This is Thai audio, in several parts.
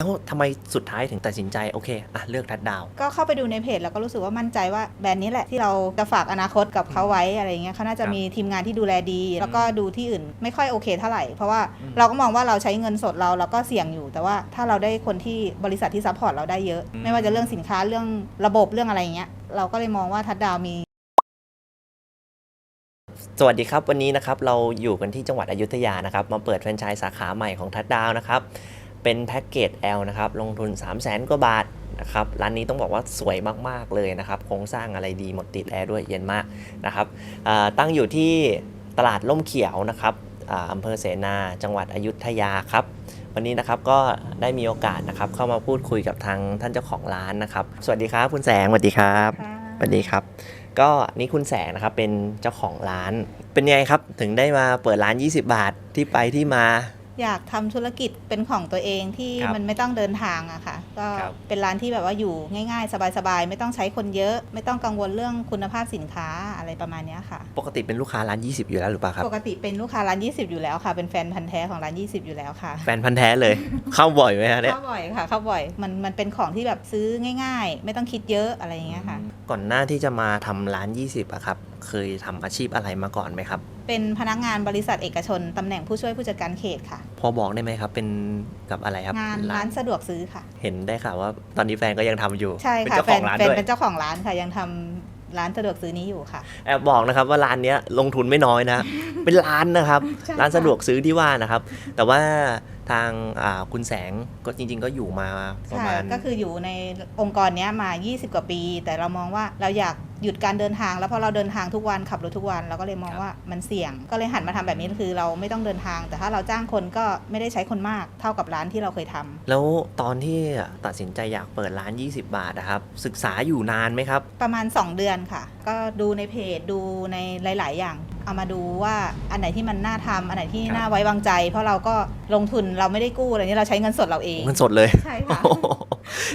แล้วทำไมสุดท้ายถึงตัดสินใจโอเคอะเลือกทัดดาว ก็เข้าไปดูในเพจแล้วก็รู้สึกว่ามั่นใจว่าแบรนด์นี้แหละที่เราจะฝากอนาคตกับเขาไว้อะไรเงี้ยเขาน่าจะครับมีทีมงานที่ดูแลดี แล้วก็ดูที่อื่นไม่ค่อยโอเคเท่าไหร่ เพราะว่าอืมเราก็มองว่าเราใช้เงินสดเราเราก็เสี่ยงอยู่ แต่ว่าถ้าเราได้คนที่บริษัทที่ซัพพอร์ตเราได้เยอะอืมไม่ว่าจะเรื่องสินค้าเรื่องระบบเรื่องอะไรเงี้ยเราก็เลยมองว่าทัดดาวมี สวัสดีครับวันนี้นะครับเราอยู่กันที่จังหวัดอยุธยานะครับมาเปิดแฟรนไชส์สาขาใหม่ของทัดดาวนะครับ เป็นแพ็กเกจ L นะครับลงทุน 3 0 0แสนกว่าบาทนะครับร้านนี้ต้องบอกว่าสวยมาก ๆ เลยนะครับโครงสร้างอะไรดีหมดติดแอร์ด้วยเย็นมากนะครับอ่าตั้งอยู่ที่ตลาดล่มเขียวนะครับอาอำเภอเสนาจังหวัดอยุธยาครับวันนี้นะครับก็ได้มีโอกาสนะครับเข้ามาพูดคุยกับทางท่านเจ้าของร้านนะครับ สวัสดีครับคุณแสงสวัสดีครับสวัสดีครับ ก็นี่คุณแสงนะครับเป็นเจ้าของร้าน เป็นไงครับถึงได้มาเปิดร้าน 20 บาทที่ไปที่มา อยากทำธุรกิจเป็นของตัวเองที่ครับมันไม่ต้องเดินทางอะค่ะ ก็ครับเป็นร้านที่แบบว่าอยู่ง่ายๆ สบายๆ ไม่ต้องใช้คนเยอะ ไม่ต้องกังวลเรื่องคุณภาพสินค้าอะไรประมาณเนี้ยค่ะ ปกติเป็นลูกค้าร้าน 20 อยู่แล้วหรือเปล่าครับ ปกติเป็นลูกค้าร้าน 20 อยู่แล้วค่ะ เป็นแฟนพันธ์แท้ของร้าน 20 อยู่แล้วค่ะแฟนพันธ์แท้เลย เข้าบ่อยไหมฮะเนี่ย เข้าบ่อยค่ะเข้าบ่อยมันมันเป็นของที่แบบซื้อง่าย ๆ ไม่ต้องคิดเยอะอะไรอย่างเงี้ยค่ะ ก่อนหน้าที่จะมาทำร้าน 20อะครับ เคยทำอาชีพอะไรมาก่อนไหมครับ เป็นพนักงานบริษัทเอกชนตำแหน่งผู้ช่วยผู้จัดการเขตค่ะ พอบอกได้ไหมครับ เป็นกับอะไรครับงานร้านสะดวกซื้อค่ะ เห็นได้ข่าวว่าตอนนี้แฟนก็ยังทำอยู่ ใช่เป็นค่ะเจ้าแฟขอนงร้านแฟนด้วยเป็นเจ้าของร้านค่ะยังทำร้านสะดวกซื้อนี้อยู่ค่ะแอบบอกนะครับว่าร้านเนี้ยลงทุนไม่น้อยนะ เป็นร้านนะครับใช่ร้านค่ะสะดวกซื้อที่ว่านะครับ แต่ว่าทางอ่าคุณแสงก็จริง ๆ ก็อยู่มาประค่ะมาณก็คืออยู่ในองค์กรเนี้ยมา 20 กว่าปี แต่เรามองว่าเราอยาก หยุดการเดินทาง แล้วพอเราเดินทางทุกวันขับรถทุกวันเราก็เลยมองครับว่ามันเสี่ยง ก็เลยหันมาทำแบบนี้คือเราไม่ต้องเดินทาง แต่ถ้าเราจ้างคนก็ไม่ได้ใช้คนมากเท่ากับร้านที่เราเคยทำแล้วตอนที่ตัดสินใจอยากเปิดร้าน 20 บาทนะครับศึกษาอยู่นานไหมครับ ประมาณ 2 เดือนค่ะ ก็ดูในเพจดูในหลาย ๆ อย่างเอามาดูว่าอันไหนที่มันน่าทำอันไหนที่ครับน่าไว้วางใจ เพราะเราก็ลงทุนเราไม่ได้กู้อะไรนี้เราใช้เงินสดเราเองเงินสดเลยใช่ค่ะโอ้โห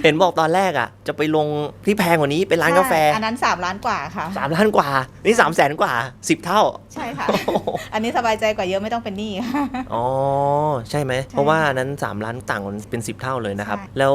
เห็นบอกตอนแรกอะ จะไปลงที่แพงกว่านี้เป็นร้านกาแฟใช่อันนั้น 3 ล้านกว่าค่ะสามล้านกว่า นี่สามแสนกว่าสิบเท่า ใช่ค่ะ อันนี้สบายใจกว่าเยอะไม่ต้องเป็นหนี้ค่ะอ๋อ ใช่ไหม เพราะว่านั้น 3 ล้านต่างกันเป็น 10 เท่าเลยนะครับใช่แล้ว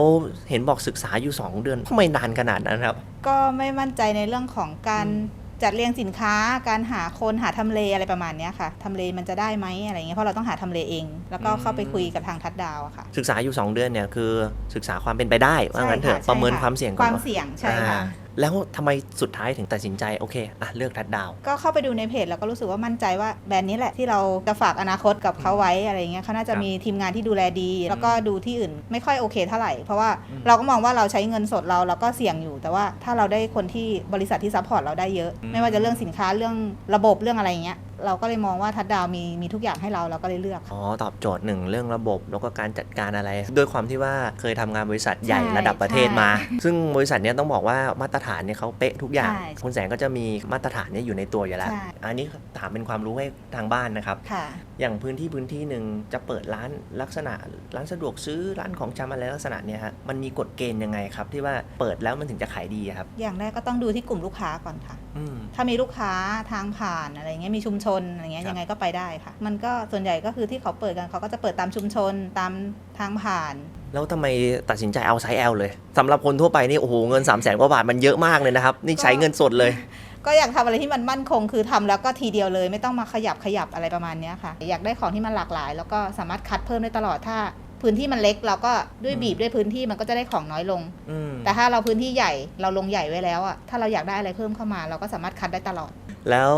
เห็นบอกศึกษาอยู่ 2 เดือนทำไมนานขนาดนั้นครับ ก็ไม่มั่นใจในเรื่องของการอืม จัดเรียงสินค้าการหาคนหาทำเลอะไรประมาณเนี้ยค่ะทำเลมันจะได้ไหมอะไรเงี้ยเพราะเราต้องหาทำเลเอง แล้วก็เข้าไปคุยกับทางทัดดาวอะค่ะ ศึกษาอยู่ 2 เดือนเนี่ยคือศึกษาความเป็นไปได้ว่างั้นเถอะใช่ประเมินใช่ความเสี่ยงก่คอนวามว่าเสี่ยงใช่ค่ะอ่า แล้วทำไมสุดท้ายถึงตัดสินใจโอเคอะเลือกทัดดาว ก็เข้าไปดูในเพจแล้วก็รู้สึกว่ามั่นใจว่าแบรนด์นี้แหละที่เราจะฝากอนาคตกับเขาไว้อะไรเงี้ยเขาน่าจะครับมีทีมงานที่ดูแลดี แล้วก็ดูที่อื่นไม่ค่อยโอเคเท่าไหร่ เพราะว่าอืมเราก็มองว่าเราใช้เงินสดเราเราก็เสี่ยงอยู่ แต่ว่าถ้าเราได้คนที่บริษัทที่ซัพพอร์ตเราได้เยอะอืมไม่ว่าจะเรื่องสินค้าเรื่องระบบเรื่องอะไรเงี้ย เราก็เลยมองว่าทัดดาวมีมีทุกอย่างให้เราเราก็เลยเลือกอ๋อตอบโจทย์หนึ่งเรื่องระบบแล้วก็การจัดการอะไร ด้วยความที่ว่าเคยทำงานบริษัทใหญ่ใช่ระดับประเทศใช่มา ซึ่งบริษัทเนี้ยต้องบอกว่ามาตรฐานเนี่ยเขาเป๊ะทุกอย่าง ใช่คุณแสงก็จะมีมาตรฐานเนี่ยอยู่ในตัวอยู่แล้ว ใช่ อันนี้ถามเป็นความรู้ให้ทางบ้านนะครับ ค่ะ อย่างพื้นที่พื้นที่หนึ่งจะเปิดร้านลักษณะ ร้านสะดวกซื้อร้านของชำอะไรลักษณะเนี้ยฮะมันมีกฎเกณฑ์ยังไงครับ ที่ว่าเปิดแล้วมันถึงจะขายดีอะครับ อย่างแรกก็ต้องดูที่กลุ่มลูกค้าก่อนค่ะอืม ถ้ามีลูกค้าทางผ่านอะไรเงี้ยมีชุมชนอะไรเงี้ยครับ ยังไงก็ไปได้ค่ะ มันก็ส่วนใหญ่ก็คือที่เขาเปิดกันเขาก็จะเปิดตามชุมชนตามทางผ่าน แล้วทำไมตัดสินใจเอาไซส์ L เลยสำหรับคนทั่วไปนี่โอ้โหเงิน 3 0 0แสนกว่าบาทมันเยอะมากเลยนะครับ นี่ใช้เงินสดเลย ก็อยากทำอะไรที่มันมั่นคงคือทำแล้วก็ทีเดียวเลย ไม่ต้องมาขยับขยับอะไรประมาณเนี้ยค่ะ อยากได้ของที่มันหลากหลาย แล้วก็สามารถคัดเพิ่มได้ตลอดถ้า พื้นที่มันเล็กเราก็ด้วยอืมบีบด้วยพื้นที่มันก็จะได้ของน้อยลงอืมแต่ถ้าเราพื้นที่ใหญ่เราลงใหญ่ไว้แล้วอะถ้าเราอยากได้อะไรเพิ่มเข้ามา เราก็สามารถคัดได้ตลอด แล้ว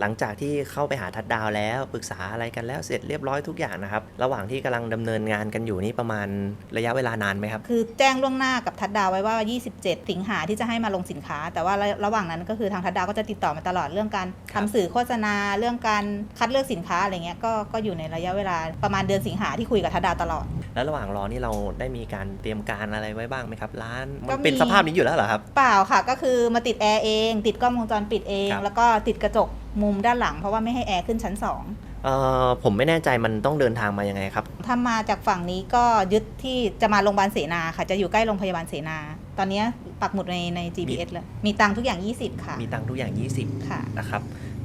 หลังจากที่เข้าไปหาทัดดาวแล้วปรึกษาอะไรกันแล้วเสร็จเรียบร้อยทุกอย่างนะครับ ระหว่างที่กำลังดำเนินงานกันอยู่นี่ประมาณระยะเวลานานไหมครับ คือแจ้งล่วงหน้ากับทัดดาวไว้ว่า 27 สิงหาที่จะให้มาลงสินค้า แต่ว่าระระหว่างนั้นก็คือทางทัดดาวก็จะติดต่อมาตลอดเรื่องการครัทำบสื่อโฆษณาเรื่องการคัดเลือกสินค้าอะไรเงี้ยก็ก็อยู่ในระยะเวลาประมาณเดือนสิงหาที่คุยกับทัดดาวตลอด แล้วระหว่างรอนี่เราได้มีการเตรียมการอะไรไว้บ้างไหมครับร้านก็มันเป็นมีสภาพนี้อยู่แล้วเหรอครับ เปล่าค่ะ ก็คือมาติดแอร์เอง ติดกล้องวงจรปิดเองครับแล้วก็ติดกระจกมุมด้านหลัง เพราะว่าไม่ให้แอร์ขึ้นชั้นสองเอ่อผมไม่แน่ใจมันต้องเดินทางมายังไงครับ ถ้ามาจากฝั่งนี้ก็ยึดที่จะมาโรงพยาบาลเสนาค่ะ จะอยู่ใกล้โรงพยาบาลเสนา ตอนเนี้ยปักหมุดในใน GPS แล้วมีตังค์ทุกอย่าง 20 ค่ะ มีตังค์ทุกอย่าง 20 ค่ะ นะครับ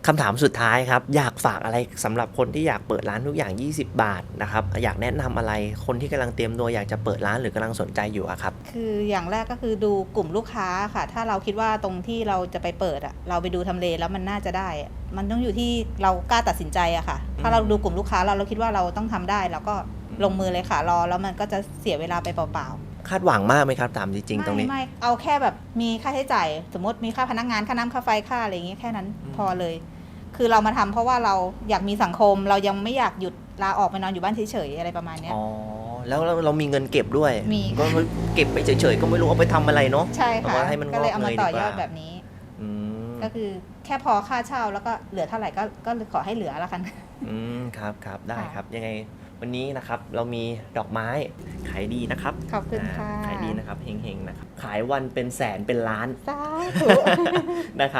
คำถามสุดท้ายครับ อยากฝากอะไรสำหรับคนที่อยากเปิดร้านทุกอย่าง 20 บาทนะครับอยากแนะนำอะไรคนที่กำลังเตรียมตัวอยากจะเปิดร้านหรือกำลังสนใจอยู่อะครับ คืออย่างแรกก็คือดูกลุ่มลูกค้าค่ะ ถ้าเราคิดว่าตรงที่เราจะไปเปิดอะเราไปดูทำเลแล้วมันน่าจะได้อะมันต้องอยู่ที่เรากล้าตัดสินใจอะค่ะ ถ้าเราดูกลุ่มลูกค้าเราเราคิดว่าเราต้องทำได้เราก็ลงมือเลยค่ะรอแล้วมันก็จะเสียเวลาไปเปล่าๆคาดหวังมากไหมครับตามจริงๆตรงนี้ไม่ไม่เอาแค่แบบมีค่าใช้จ่าย สมมติมีค่าพนักงานค่าน้ำค่าไฟค่าอะไรอย่างเงี้ยแค่นั้นอืมพอเลย คือเรามาทำเพราะว่าเราอยากมีสังคม เรายังไม่อยากหยุดลาออกไปนอนอยู่บ้านเฉยๆอะไรประมาณเนี้ยอ๋อแล้วเราเรามีเงินเก็บด้วยมีก็เก็บไปเฉยๆก็ไม่รู้เอาไปทำอะไรเนาะใช่เอาค่ะไว้ให้มันก็เลยเอามางอกเงยต่อดีกว่ายอดแบบนี้อืมก็คือแค่พอค่าเช่าแล้วก็เหลือเท่าไหร่ก็ก็ขอให้เหลือแล้วกันอืมครับครับได้ค่ะครับยังไงวันนี้นะครับเรามีดอกไม้ขายดีนะครับขอบคุณค่ะอ่าขายดีนะครับเฮงๆนะครับขายวันเป็นแสนเป็นล้านสาธุนะครับ